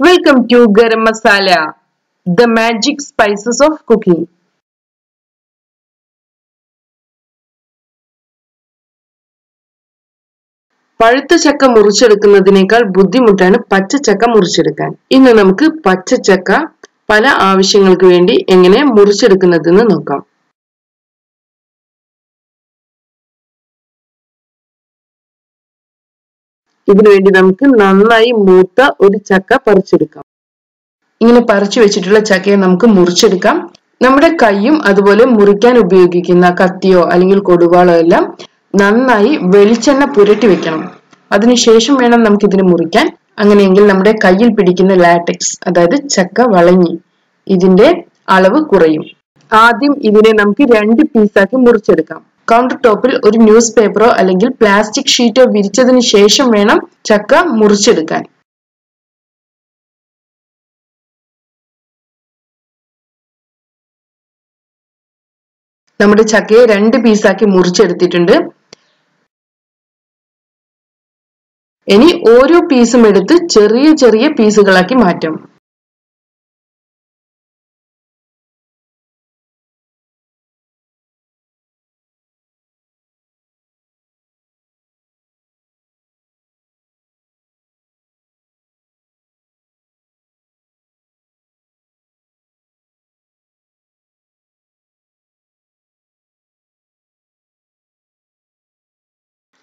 Welcome to garam masala the magic spices of cooking പഴുത്ത ചക്ക മുറിച്ചെടുക്കുന്നതിനേക്കാൾ ബുദ്ധിമുട്ടാണ് പച്ച പച്ചച്ചക്ക മുറിച്ചെടുക്കാൻ. ഇന്ന് നമുക്ക് പച്ച ചക്ക പല ആവശ്യങ്ങൾക്ക് വേണ്ടി എങ്ങനെ മുറിച്ചെടുക്കുന്നതെന്ന് നോക്കാം. ഇതിനുവേണ്ടി നമുക്ക് നന്നായി മൂത്ത ഒരു ചക്ക പറിച്ചെടുക്കാം. ഇങ്ങനെ പറിച്ചു വെച്ചിട്ടുള്ള ചക്കയെ നമുക്ക് മുറിച്ചെടുക്കാം. നമ്മുടെ കൈയും അതുപോലെ മുറിക്കാൻ ഉപയോഗിക്കുന്ന കത്തിയോ അല്ലെങ്കിൽ കൊടുവാളോ എല്ലാം നന്നായി വെളിച്ചെണ്ണ പുരട്ടി വെക്കണം. അതിനുശേഷം വേണം നമുക്ക് ഇതിന് മുറിക്കാൻ. അങ്ങനെയെങ്കിൽ നമ്മുടെ കയ്യിൽ പിടിക്കുന്ന ലാറ്റക്സ് അതായത് ചക്ക വളഞ്ഞി ഇതിന്റെ അളവ് കുറയും. ആദ്യം ഇതിനെ നമുക്ക് രണ്ട് പീസാക്കി മുറിച്ചെടുക്കാം. കൗണ്ടർ ടോപ്പിൽ ഒരു ന്യൂസ് പേപ്പറോ അല്ലെങ്കിൽ പ്ലാസ്റ്റിക് ഷീറ്റോ വിരിച്ചതിന് ശേഷം വേണം ചക്ക മുറിച്ചെടുക്കാൻ. നമ്മുടെ ചക്കയെ രണ്ട് പീസാക്കി മുറിച്ചെടുത്തിട്ടുണ്ട്. ഇനി ഓരോ പീസും എടുത്ത് ചെറിയ ചെറിയ പീസുകളാക്കി മാറ്റാം.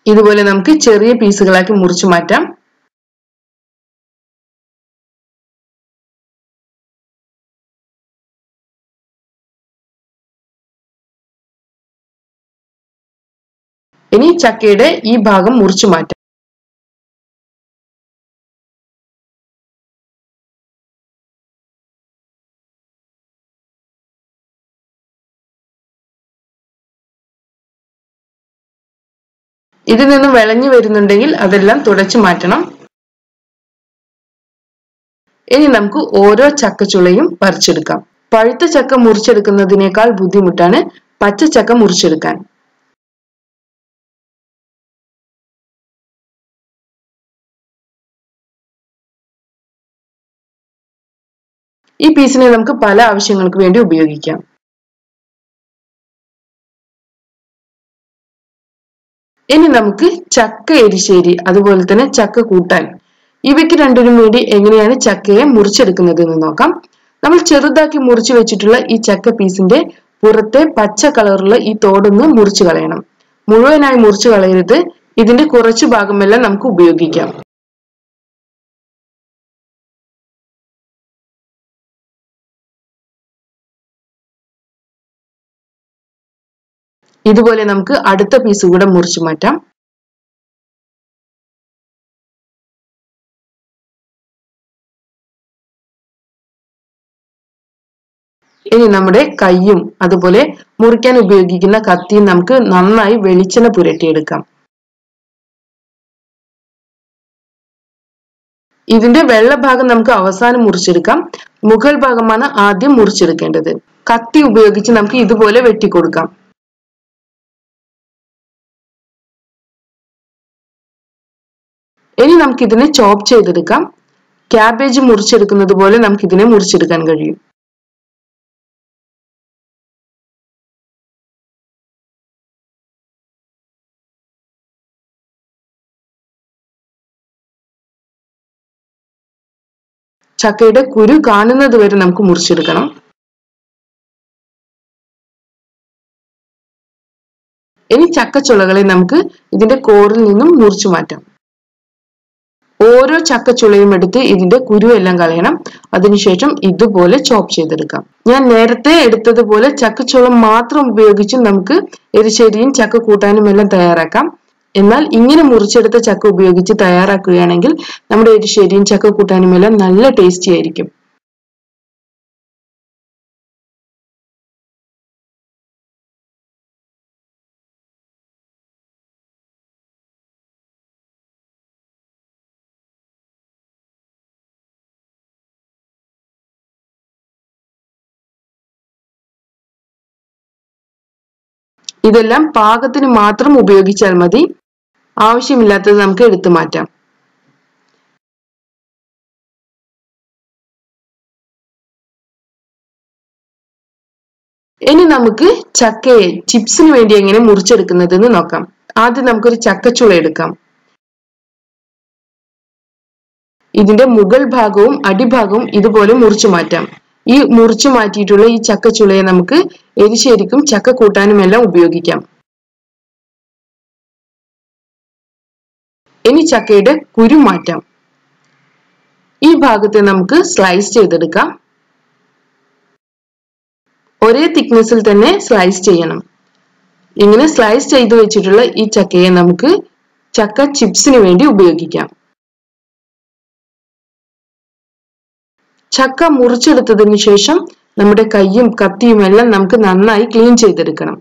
ഇതുപോലെ നമുക്ക് ചെറിയ പീസുകളാക്കി മുറിച്ചു മാറ്റാം. ഇനി ചക്കയുടെ ഈ ഭാഗം മുറിച്ചു മാറ്റാം. ഇതിൽ നിന്ന് വിളഞ്ഞു വരുന്നുണ്ടെങ്കിൽ അതെല്ലാം തുടച്ചു മാറ്റണം. ഇനി നമുക്ക് ഓരോ ചക്കച്ചുളയും പറിച്ചെടുക്കാം. പഴുത്ത ചക്ക മുറിച്ചെടുക്കുന്നതിനേക്കാൾ ബുദ്ധിമുട്ടാണ് പച്ച ചക്ക മുറിച്ചെടുക്കാൻ. ഈ പീസിനെ നമുക്ക് പല ആവശ്യങ്ങൾക്ക് വേണ്ടി ഉപയോഗിക്കാം. ഇനി നമുക്ക് ചക്ക എരിശ്ശേരി അതുപോലെ തന്നെ ചക്ക കൂട്ടാൻ. ഇവയ്ക്ക് രണ്ടിനും വേണ്ടി എങ്ങനെയാണ് ചക്കയെ മുറിച്ചെടുക്കുന്നത് എന്ന് നോക്കാം. നമ്മൾ ചെറുതാക്കി മുറിച്ചു വെച്ചിട്ടുള്ള ഈ ചക്ക പീസിന്റെ പുറത്തെ പച്ച കളറുള്ള ഈ തോടൊന്ന് മുറിച്ചു കളയണം. മുഴുവനായി മുറിച്ചു കളയരുത്. ഇതിന്റെ കുറച്ചു ഭാഗമെല്ലാം നമുക്ക് ഉപയോഗിക്കാം. ഇതുപോലെ നമുക്ക് അടുത്ത പീസ് കൂടെ മുറിച്ചു മാറ്റാം. ഇനി നമ്മുടെ കൈയും അതുപോലെ മുറിക്കാൻ ഉപയോഗിക്കുന്ന കത്തിയും നമുക്ക് നന്നായി വെളിച്ചെണ്ണ പുരട്ടിയെടുക്കാം. ഇതിന്റെ വെള്ള ഭാഗം നമുക്ക് അവസാനം മുറിച്ചെടുക്കാം. മുകൾ ഭാഗമാണ് ആദ്യം മുറിച്ചെടുക്കേണ്ടത്. കത്തി ഉപയോഗിച്ച് നമുക്ക് ഇതുപോലെ വെട്ടിക്കൊടുക്കാം. ഇനി നമുക്ക് ഇതിനെ ചോപ്പ് ചെയ്തെടുക്കാം. ക്യാബേജ് മുറിച്ചെടുക്കുന്നത് പോലെ നമുക്ക് ഇതിനെ മുറിച്ചെടുക്കാൻ കഴിയും. ചക്കയുടെ കുരു കാണുന്നത് വരെ നമുക്ക് മുറിച്ചെടുക്കണം. ഇനി ചക്കച്ചുളകളെ നമുക്ക് ഇതിന്റെ കോറിൽ നിന്നും മുറിച്ചു മാറ്റാം. ഓരോ ചക്കച്ചുളയും എടുത്ത് ഇതിന്റെ കുരു എല്ലാം കളയണം. അതിനുശേഷം ഇതുപോലെ ചോപ്പ് ചെയ്തെടുക്കാം. ഞാൻ നേരത്തെ എടുത്തതുപോലെ ചക്കച്ചുളം മാത്രം ഉപയോഗിച്ച് നമുക്ക് എരിശ്ശേരിയും ചക്ക കൂട്ടാനും എല്ലാം തയ്യാറാക്കാം. എന്നാൽ ഇങ്ങനെ മുറിച്ചെടുത്ത ചക്ക ഉപയോഗിച്ച് തയ്യാറാക്കുകയാണെങ്കിൽ നമ്മുടെ എരിശ്ശേരിയും ചക്ക കൂട്ടാനും എല്ലാം നല്ല ടേസ്റ്റി ആയിരിക്കും. ഇതെല്ലാം പാകത്തിന് മാത്രം ഉപയോഗിച്ചാൽ മതി. ആവശ്യമില്ലാത്തത് നമുക്ക് എടുത്തു മാറ്റാം. ഇനി നമുക്ക് ചക്കയെ ചിപ്സിന് വേണ്ടി എങ്ങനെ മുറിച്ചെടുക്കുന്നതെന്ന് നോക്കാം. ആദ്യം നമുക്കൊരു ചക്കച്ചുള എടുക്കാം. ഇതിന്റെ മുകൾ ഭാഗവും അടിഭാഗവും ഇതുപോലെ മുറിച്ചു മാറ്റാം. ഈ മുറിച്ചു മാറ്റിയിട്ടുള്ള ഈ ചക്ക ചുളയെ നമുക്ക് എരിശേരിക്കും ചക്ക കൂട്ടാനും എല്ലാം ഉപയോഗിക്കാം. ഇനി ചക്കയുടെ കുരു മാറ്റാം. ഈ ഭാഗത്തെ നമുക്ക് സ്ലൈസ് ചെയ്തെടുക്കാം. ഒരേ തിക്നെസ്സിൽ തന്നെ സ്ലൈസ് ചെയ്യണം. ഇങ്ങനെ സ്ലൈസ് ചെയ്ത് വെച്ചിട്ടുള്ള ഈ ചക്കയെ നമുക്ക് ചക്ക ചിപ്സിന് വേണ്ടി ഉപയോഗിക്കാം. ചക്ക മുറിച്ചെടുത്തതിന് ശേഷം നമ്മുടെ കൈയും കത്തിയും എല്ലാം നമുക്ക് നന്നായി ക്ലീൻ ചെയ്തെടുക്കണം.